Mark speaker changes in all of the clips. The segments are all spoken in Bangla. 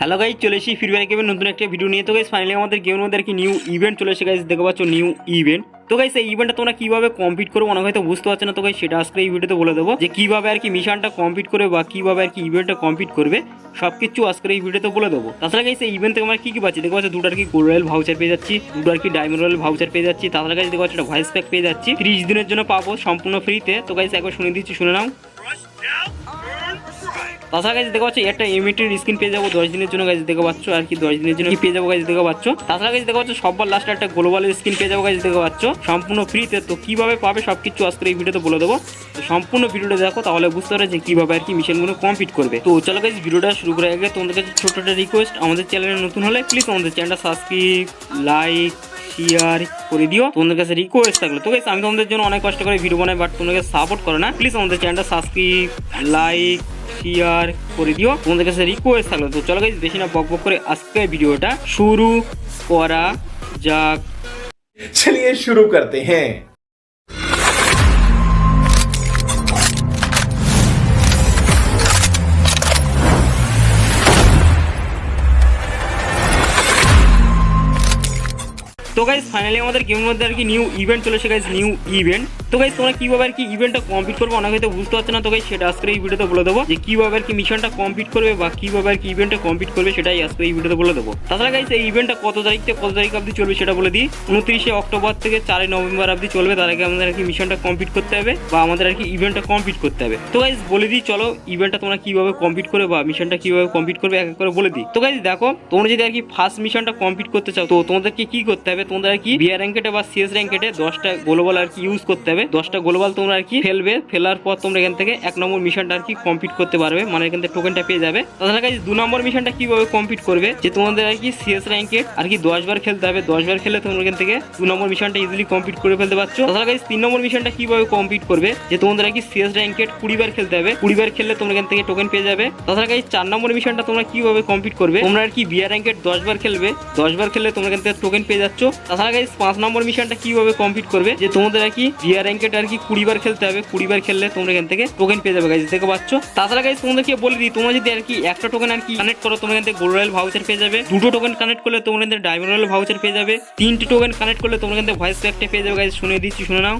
Speaker 1: হ্যালো গাইজ চলে এসেছি ফ্রি ফায়ার গেমের নতুন একটা ভিডিও নিয়ে। তো গাইজ ফাইনালি আমাদের গেমের মধ্যে কি নিউ ইভেন্ট চলে এসে গাইজ দেখতে পাচ্ছ নিউ ইভেন্ট তো গাইজ এই ইভেন্টটা তোমরা কীভাবে কমপ্লিট করব অনেক হয়তো বুঝতে পারছ না। তো গাইজ সেটা আজকে এই ভিডিওতে বলে দেবো যে কীভাবে আর কি মিশনটা কমপ্লিট করবে বা কীভাবে আর কি ইভেন্টটা কমপ্লিট করবে সব কিছু আজকের এই ভিডিওতে বলে দেবো। তাছাড়া গাইজ এই ইভেন্ট থেকে আমরা কি কি পাচ্ছি? দেখতে পাচ্ছ, দুটো আর কি গোল্ড রয়েল ভাউচার পেয়ে যাচ্ছি, দুটো আর কি ডায়মন্ড রয়েল ভাউচার পেয়ে যাচ্ছি। তাছাড়া গাইজ দেখতে পাচ্ছ, একটা ভয়েস প্যাক পেয়ে যাচ্ছি। ত্রিশ দিনের জন্য পাবো, সম্পূর্ণ ফ্রিতে তো গাইজ একবার শুনে দিচ্ছি, শুনে নাও। তাছাড়া গাইজ দেখতে পাচ্ছ, একটা এমিটির স্ক্রিন পেয়ে যাব দশ দিনের জন্য গাইজ দেখতে পাচ্ছ, আর কি দশ দিনের জন্য পেয়ে যাব গাইজ দেখতে পাচ্ছ। তাছাড়া গাইজ দেখতে পাচ্ছ সবার লাস্টে একটা গ্লোবাল স্ক্রিন পেয়ে যাব গাইজ দেখতে পাচ্ছ, সম্পূর্ণ ফ্রিতে তো। কীভাবে পাবে সব কিছু আজকে এই ভিডিওতে বলে দেবো। তো সম্পূর্ণ ভিডিওটা দেখো, তাহলে বুঝতে পারবে যে কীভাবে আর কি মিশনগুলো কমপ্লিট করবে। তো চলো গাইজ ভিডিওটা শুরু করে আগে তোমাদের কাছে ছোট একটা রিকোয়েস্ট আমাদের চ্যানেলে নতুন হলে প্লিজ আমাদের চ্যানেলটা সাবস্ক্রাইব লাইক শেয়ার করে দিও। তোমাদের কাছে রিকোয়েস্ট থাকল। তো আমি তোমাদের জন্য অনেক কষ্ট করে ভিডিও বানাই বাট তোমাদেরকে সাপোর্ট করে না। প্লিজ আমাদের চ্যানেলটা সাবস্ক্রাইব লাইক শেয়ার করে দিও তোমাদের কাছে রিকোয়েস্ট থাকলো তো চলো গাইজ বেশি না বক বক করে আজকে ভিডিওটা শুরু করা যাক
Speaker 2: চলিয়ে শুরু করতে হ্যাঁ
Speaker 1: তো গাইজ ফাইনালি আমাদের গেমের মধ্যে আর কি নিউ ইভেন্ট চলে এসে গাইজ নিউ ইভেন্ট তো গাইজ তোমরা কীভাবে আর কি ইভেন্টটা কমপ্লিট করবে অনেক হয়তো বুঝতে পারছ না, তো গাইজ সেটা আজকে এই ভিডিওতে বলে দেবো যে কীভাবে আর কি মিশনটা কমপ্লিট করবে বা কীভাবে আর কি ইভেন্টটা কমপ্লিট করবে সেটাই আজকে এই ভিডিওতে বলে দেবো। তাছাড়া গাইজ এই ইভেন্টটা কত তারিখ থেকে কত তারিখ অবধি চলবে সেটা বলে দিই। উনত্রিশে অক্টোবর থেকে চারই নভেম্বর অবধি চলবে, তার আগে আমাদের আর কি মিশনটা কমপ্লিট করতে হবে বা আমাদের আর কি ইভেন্টটা কমপ্লিট করতে হবে। তো গাইজ বলে দিই, চলো ইভেন্টটা তোমরা কীভাবে কমপ্লিট করবে বা মিশনটা কীভাবে কমপ্লিট করবে, এক এক করে বলে দিই। তো গাইজ দেখো, তোমরা যদি আর কি ফার্স্ট মিশনটা কমপ্লিট করতে চাও, তো তোমাদেরকে কি করতে হবে? তোমাদের আর কি বিয়ার র্যাঙ্কেটে বা সিএস র্যাঙ্কেটে দশটা গ্লোবাল আর কি ইউজ করতে হবে। দশটা গ্লোবাল তোমরা আর কি ফেলবে। ফেলার পর তোমরা এখান থেকে এক নম্বর মিশনটা আর কি কমপ্লিট করতে পারবে। মানে এখান থেকে টোকেনটা পেয়ে যাবে। তাছাড়া গাইজ দু নম্বর মিশনটা কীভাবে কমপ্লিট করবে? যে তোমাদের আর কি সিএস র্যাঙ্কেট আর কি দশ বার খেলতে হবে। দশ বার খেলে তোমরা এখান থেকে দু নম্বর মিশনটা ইজিলি কমপ্লিট করে ফেলতে পারছ। তাছাড়া গাইজ তিন নম্বর মিশনটা কীভাবে কমপ্লিট করবে? যে তোমাদের আর কি সিএস র্যাঙ্কেট কুড়ি বার খেলতে হবে। কুড়ি বার খেললে তোমরা এখান থেকে টোকেন পেয়ে যাবে। তাছাড়া গাইজ চার নম্বর মিশনটা তোমরা কীভাবে কমপ্লিট করবে? তোমরা আর কি বিয়ার র্যাঙ্কেট দশ বার খেলবে। দশ বার খেললে তোমরা এখান থেকে টোকেন পেয়ে যাচ্ছ। তাছাড়া গাইজ পাঁচ নম্বর মিশনটা কীভাবে কমপ্লিট করবে? যে তোমাদের আর কি বিয়ার র্যাঙ্কেট আর কি কুড়ি বার খেলতে হবে কুড়ি বার খেললে তোমরা এখান থেকে টোকেন পেয়ে যাবে গাইজ দেখতে পাচ্ছ? তাছাড়া গাইজ তোমাদেরকে বলে দিই, তোমরা যদি আর কি একটা টোকেন আর কি কানেক্ট করো, তোমরা এখান থেকে গোল্ড রয়্যাল ভাউচার পেয়ে যাবে। দুটো টোকেন কানেক্ট করলে তোমরা এখান থেকে ডায়মন্ড রয়্যাল ভাউচার পেয়ে যাবে। তিনটে টোকেন কানেক্ট করলে তোমরা এখান থেকে ভয়েস প্যাকটা পেয়ে যাবে গাইজ শুনে দিচ্ছি, শুনে নাও।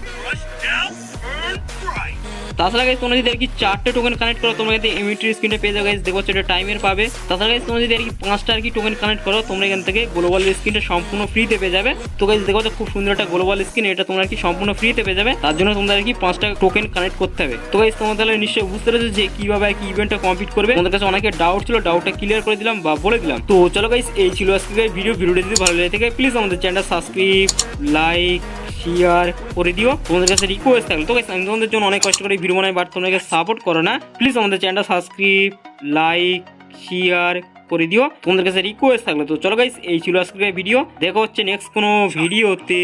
Speaker 1: তাছাড়া গাইজ তোমরা যদি আর কি চারটে টোকেন কানেক্ট করো, তোমরা কিন্তু এমিটির স্ক্রিনটা পেয়ে যাবে গাইজ দেখো এটা টাইমের পাবে। তাছাড়া গাইজ তোমরা যদি আর কি পাঁচটা আর কি টোকেন কানেক্ট করো, তোমরা এখান থেকে গ্লোবাল স্ক্রিনটা সম্পূর্ণ ফ্রিতে পেয়ে যাবে। তো গাইজ দেখো খুব সুন্দর একটা গ্লোবাল স্ক্রিন এটা তোমরা আর কি সম্পূর্ণ ফ্রিতে পেয়ে যাবে। তার জন্য তোমাদের আর কি পাঁচটা টোকেন কানেক্ট করতে হবে। তো গাইজ তোমাদের তাহলে নিশ্চয়ই বুঝতে পেরেছ যে কীভাবে আর কি ইভেন্টটা কমপ্লিট করবে। তোমাদের কাছে অনেকের ডাউট ছিল ডাউটটা ক্লিয়ার করে দিলাম বা বলে দিলাম। তো চলো গাইজ এই ছিল আজকে ভিডিও ভিডিওটা যদি ভালো লেগে থাকে প্লিজ আমাদের চ্যানেলটা সাবস্ক্রাইব লাইক শেয়ার করে দিও। তোমাদের কাছে রিকোয়েস্ট থাকলে তো আমি তোমাদের জন্য অনেক কষ্ট করে ভিডিও বানাই বাট তোমাদেরকে সাপোর্ট করো না। প্লিজ আমাদের চ্যানেলটা সাবস্ক্রাইব লাইক শেয়ার করে দিও। তোমাদের কাছে রিকোয়েস্ট থাকলে তো। চলো গাইস এই ছিল আজকের ভিডিও দেখা হচ্ছে নেক্সট কোনো ভিডিওতে